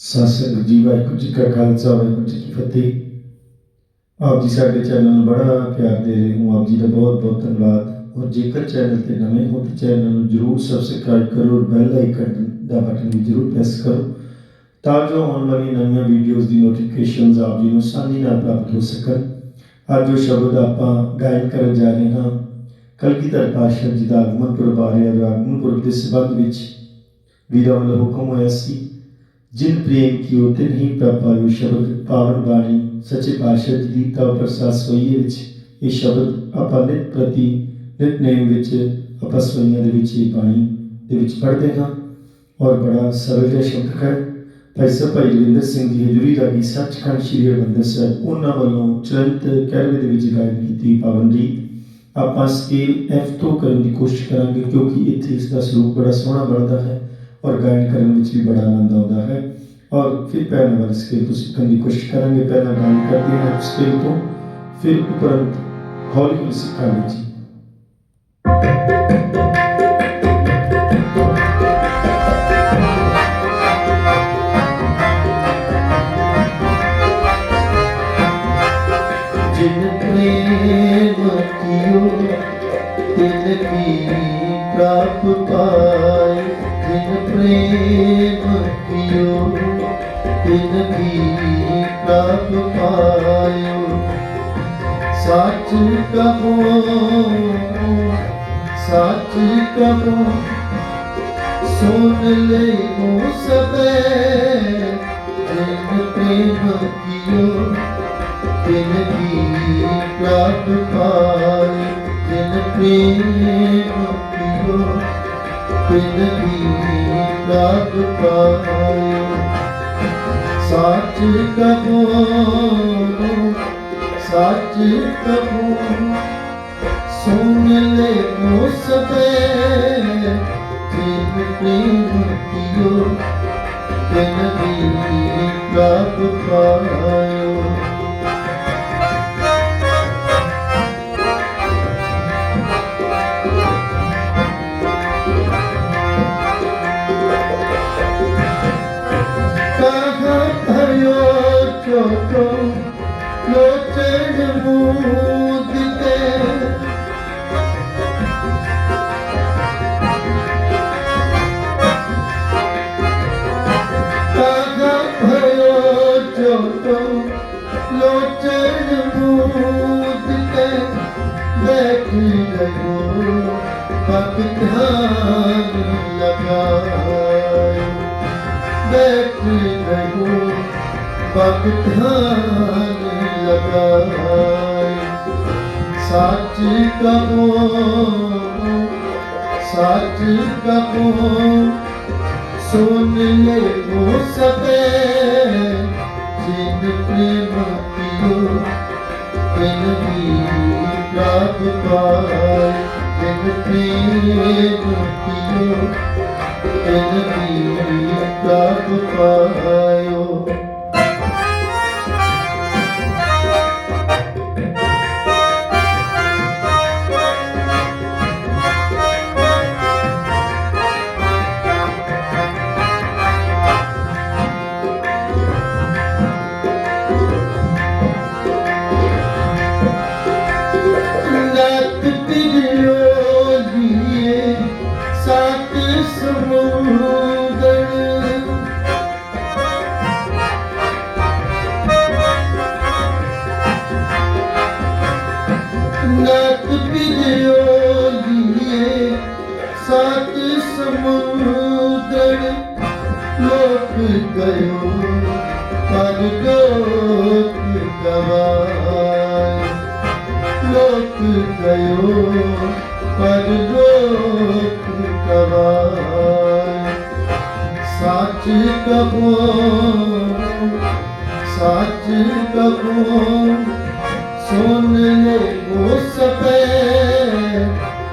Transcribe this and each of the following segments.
ਸਤਿ ਸ੍ਰੀ ਜੀ, ਵਾਹਿਗੁਰੂ ਜੀ ਕਾ ਖਾਲਸਾ, ਵਾਹਿਗੁਰੂ ਜੀ ਕੀ ਫਤਿਹ। ਆਪ ਜੀ ਸਾਡੇ ਚੈਨਲ ਨੂੰ ਬੜਾ ਪਿਆਰ ਦੇ ਰਹੇ ਹੋ, ਆਪ ਜੀ ਦਾ ਬਹੁਤ ਬਹੁਤ ਧੰਨਵਾਦ। ਔਰ ਜੇਕਰ ਚੈਨਲ ਤੇ ਨਵੇਂ ਹੋ ਤਾਂ ਚੈਨਲ ਨੂੰ ਜਰੂਰ ਸਬਸਕ੍ਰਾਈਬ ਕਰੋ ਔਰ ਬੈਲ ਆਈਕਨ ਦਾ ਬਟਨ ਵੀ ਜਰੂਰ ਪ੍ਰੈਸ ਕਰੋ, ਤਾਂ ਜੋ ਆਉਣ ਵਾਲੀ ਨਵੀਆਂ ਵੀਡੀਓਜ਼ ਦੀ ਨੋਟੀਫਿਕੇਸ਼ਨਸ ਆਪ ਜੀ ਨੂੰ ਆਸਾਨੀ ਨਾਲ ਪ੍ਰਾਪਤ ਹੋ ਸਕਣ। ਅੱਜ ਜੋ ਸ਼ਬਦ ਆਪਾਂ ਗਾਇਨ ਕਰਨ ਜਾ ਰਹੇ ਹਾਂ, ਕਲਗੀਧਰ ਪਾਤਸ਼ਾਹ ਜੀ ਦਾ ਆਗਮਨ ਪੁਰਬ ਆ ਰਿਹਾ ਹੈ ਆਗਮਨ ਪੁਰਬ ਦੇ ਸੰਬੰਧ ਵਿੱਚ ਵੀਰਾਂ ਵੱਲੋਂ ਹੁਕਮ ਹੋਇਆ ਸੀ। ਜਿਨ ਪ੍ਰੇਮ ਕੀਓ, ਤਿਨ ਹੀ ਪ੍ਰਪਾਇਓ ਸ਼ਬਦ ਪਾਵਨ ਬਾਣੀ ਸੱਚੇ ਪਾਤਸ਼ਾਹ ਜੀ ਦੀ ਤਾਂ ਪ੍ਰਸਾਦ ਸੋਈਏ ਵਿੱਚ ਇਹ ਸ਼ਬਦ ਆਪਾਂ ਨਿਤ ਪ੍ਰਤੀ ਨਿਤ ਨੇਮ ਵਿੱਚ ਆਪਾਂ ਸੋਈਆਂ ਦੇ ਵਿੱਚ ਇਹ ਬਾਣੀ ਦੇ ਵਿੱਚ ਪੜ੍ਹਦੇ ਹਾਂ। ਔਰ ਬੜਾ ਸਰਲ ਜਿਹਾ ਸ਼ਬਦ ਹੈ। ਭਾਈ ਸਾਹਿਬ, ਭਾਈ ਜਵਿੰਦਰ ਸਿੰਘ ਜੀ ਹਜੂਰੀ ਰਾਗੀ ਸੱਚਖੰਡ ਸ਼੍ਰੀ ਹਰਿਮੰਦਰ ਸਾਹਿਬ, ਉਹਨਾਂ ਵੱਲੋਂ ਚਰਨਤ ਕਹਿਰਵੇ ਦੇ ਵਿੱਚ ਗਾਇਨ ਕੀਤੀ ਪਾਵਨ ਜੀ ਆਪਾਂ ਸਕੇਲ ਐਫ ਤੋਂ ਕਰਨ ਦੀ ਕੋਸ਼ਿਸ਼ ਕਰਾਂਗੇ ਕਿਉਂਕਿ ਇੱਥੇ ਇਸ ਦਾ ਸਰੂਪ ਬੜਾ ਸੋਹਣਾ ਬਣਦਾ ਹੈ। ਔਰ ਗਾਇਨ ਕਰਨ ਵਿੱਚ ਵੀ ਬੜਾ ਆਨੰਦ ਆਉਂਦਾ ਹੈ ਔਰ ਫਿਰ ਪਹਿਲਾਂ ਵਾਲੀ ਸਕੇਲ ਤੋਂ ਸਿੱਖਣ ਦੀ ਕੋਸ਼ਿਸ਼ ਕਰਾਂਗੇ ਪਹਿਲਾਂ ਗਾਇਨ ਕਰਦੇ ਹਾਂ ਸਕੇਲ ਤੋਂ ਫਿਰ ਉਪਰੰਤ ਹੌਲੀ ਹੌਲੀ ਸਿੱਖਾਂਗੇ ਜੀ ਤਿਨ ਕੀ ਪ੍ਰਭ ਪਾਇਓ। ਸੱਚ ਕਹੋ ਸੱਚ ਕਹੋ ਸੁਣ ਲੈ ਮੂਸਬੇ ਜਿਨ ਪ੍ਰੇਮ ਕੀਓ, ਤਿਨ ਕੀ ਪ੍ਰਭ ਪਾਇਓ। ਤਿਨ ਪ੍ਰੇਮ ਕੀਓ, ਤਿਨ ਕੀ ਪ੍ਰਭ ਪਾਇਓ। ਸੱਚ ਕਬੂਲ ਸੱਚ ਕਬੂਲ ਸੁਣ ਲੈ ਉਸ ਤੇ ਤੇ ਪ੍ਰੇਮ ਕੀਓ ਤੇ ਨਬੀ ਦਾ ਪੁਕਾਰ ਭਗਤਾਨ ਲਗਾਏ। ਸੱਚ ਕਬੋ ਸੱਚ ਕਬੋ ਸੁਣ ਲੈ ਹੋ ਸਬੇ ਜਿਨ ਪ੍ਰੇਮ ਪਿਓ ਬਿਨ ਵੀ ਪ੍ਰਾਪ ਪਾਏ। ਬਿਨ ਪ੍ਰੇਮ ਪਿਓ ਬਿਨ ਵੀ ਪ੍ਰਾਪ ਪਾਇਓ। ਸਤ ਸਮੂਦਨ ਲੋਕ ਗਇਓ, ਤਨ ਲੋਕ ਗਵਾਏ। ਲੋਕ ਗਇਓ, ਤਨ ਲੋਕ ਗਵਾਏ। ਸੱਚ ਕਬੋ ਸੱਚ ਕਬੋ ਸੁਣ ਲੈ ਉਸ ਪੈ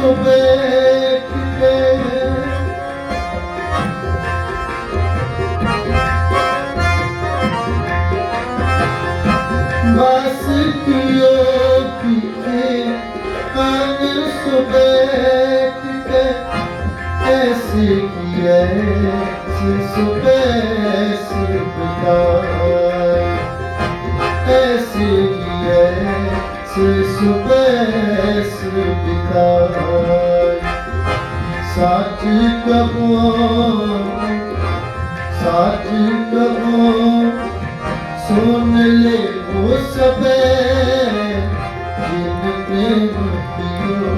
souber. Mas se que eu piquei é, a não souber esse é, é que é, se soubesse cuidar, esse que é, se soubesse. ਸਾਚੀ ਕਹੋ ਸਾਚੀ ਕਹੋ ਸੁਣ ਲੈ ਉਹ ਸਭੇ ਜਿਨ ਪ੍ਰੇਮ ਪਿਓ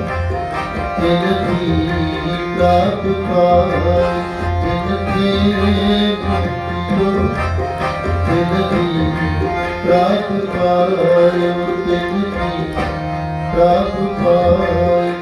ਤਿਨ ਵੀ ਪ੍ਰਾਪ ਪਾਇ ਜਿਨ ਪ੍ਰੇਮ ਪਿਓ ਤਿਨ ਵੀ ਪ੍ਰਾਪ ਪਾਇ ਤਿਨ ਵੀ ਪ੍ਰਾਪ ਪਾਇ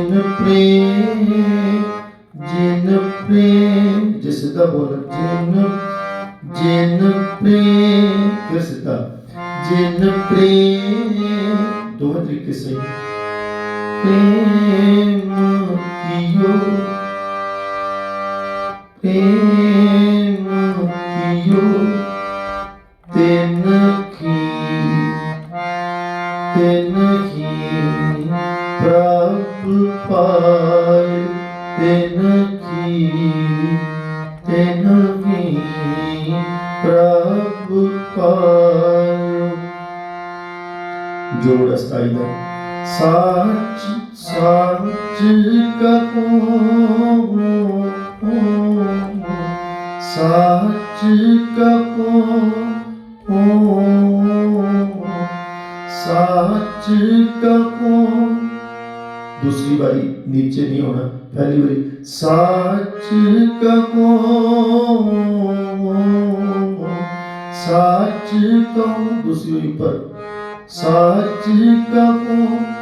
ਜਿਨ दूसरी बारी नीचे नहीं होना, पहली बारी, साच कहो साच दूसरी बारी ऊपर, साच कहो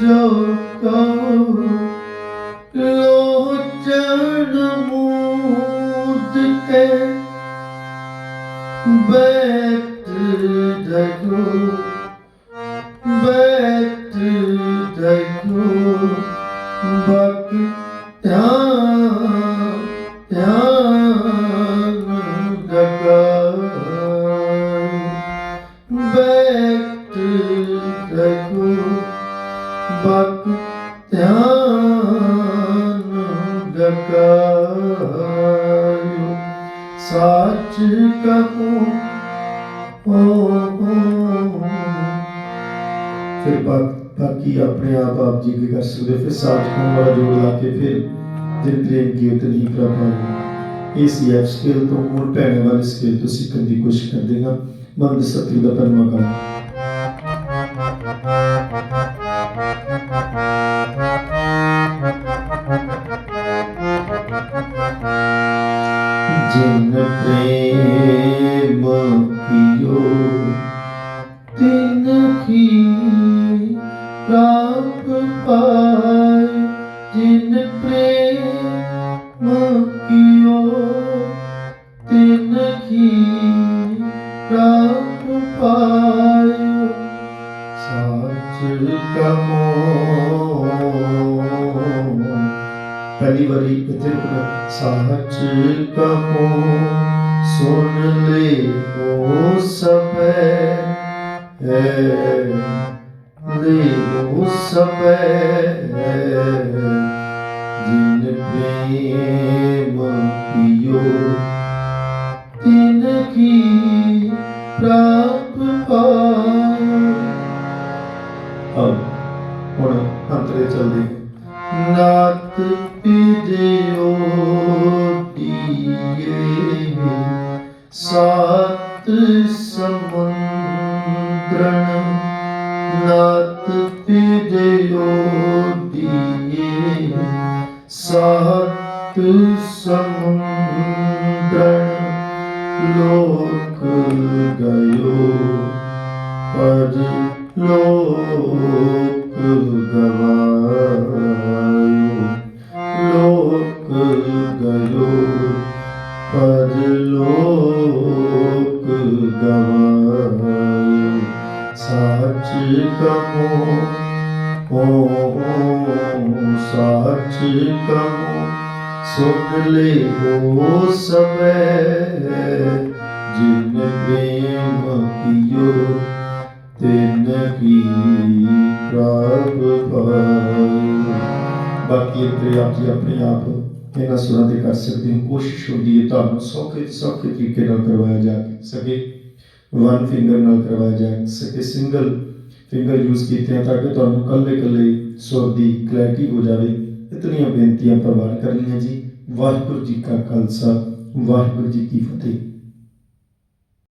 जो तो ਬਾਕੀ ਆਪਣੇ ਆਪ ਆਪ ਜੀ ਕੀ ਕਰ ਸਕਦੇ ਹੋ। ਫਿਰ ਸਾਥ ਕੋਮ ਵਾਲਾ ਜੋੜ ਲਾ ਕੇ ਫਿਰ ਜਿਨ ਪ੍ਰੇਮ ਕੀ ਹੀ ਪ੍ਰਭਾਵ ਇਸ ਐਫ ਸਕੇਲ ਤੋਂ ਮੁੜ ਪੈਣੇ ਵਾਲੇ ਸਕੇਲ ਤੋਂ ਸਿੱਖਣ ਦੀ ਕੋਸ਼ਿਸ਼ ਕਰਦੇ ਹਾਂ ਮਨ ਦੇ ਸਤਿ ਦਾ ਪਰਮਾ ਕਰ ਪਹਿਲੀ ਵਾਰੀ ਇੱਥੇ ਰੁਕਣਾ ਸੱਚ ਕਹੋ ਸੁਣ ਲੈ ਉਹ ਸਭੈ ਲੈ ਉਹ ਸਭੈ ਜਿਨ ਪ੍ਰੇਮ ਕੀਓ ਤਿਨ ਸਾਤ ਸਮੁੰਦਰਨ ਲੋਕ ਗਇਓ ਪਦ ਲੋਕ ਗਵਾਇਓ ਲੋਕ ਗਇਓ ਪਦ ਲੋਕ ਗਵਾਇਓ ਸੱਚ ਕਮੋ ਓ ਸੱਚ ਕਮੋ ਸੁਖ ਲੈ ਹੋ ਸਭੈ ਜਿਨ ਪ੍ਰੇਮ ਕੀਓ, ਤਿਨ ਕੀ ਪ੍ਰਭ ਪਾਇਓ ਬਾਕੀ ਅੰਤਰੇ ਆਪ ਜੀ ਆਪਣੇ ਆਪ ਇਹਨਾਂ ਸੁਰਾਂ ਦੇ ਕਰ ਸਕਦੇ ਹੋ। ਕੋਸ਼ਿਸ਼ ਹੁੰਦੀ ਹੈ ਤੁਹਾਨੂੰ ਸੌਖੇ ਸੌਖੇ ਤਰੀਕੇ ਨਾਲ ਕਰਵਾਇਆ ਜਾ ਸਕੇ। ਵਨ ਫਿੰਗਰ ਨਾਲ ਕਰਵਾਇਆ ਜਾ ਸਕੇ। ਸਿੰਗਲ ਫਿੰਗਰ ਯੂਜ਼ ਕੀਤੇ ਤਾਂ ਕਿ ਤੁਹਾਨੂੰ ਕੱਲੇ ਕੱਲੇ ਸੁਰ ਦੀ ਕਲੈਰਿਟੀ ਹੋ ਜਾਵੇ। ਇਤਨੀਆਂ ਬੇਨਤੀਆਂ ਪ੍ਰਵਾਨ ਕਰਨੀਆਂ ਜੀ। ਵਾਹਿਗੁਰੂ ਜੀ ਕਾ ਖਾਲਸਾ ਵਾਹਿਗੁਰੂ ਜੀ ਕੀ ਫਤਿਹ।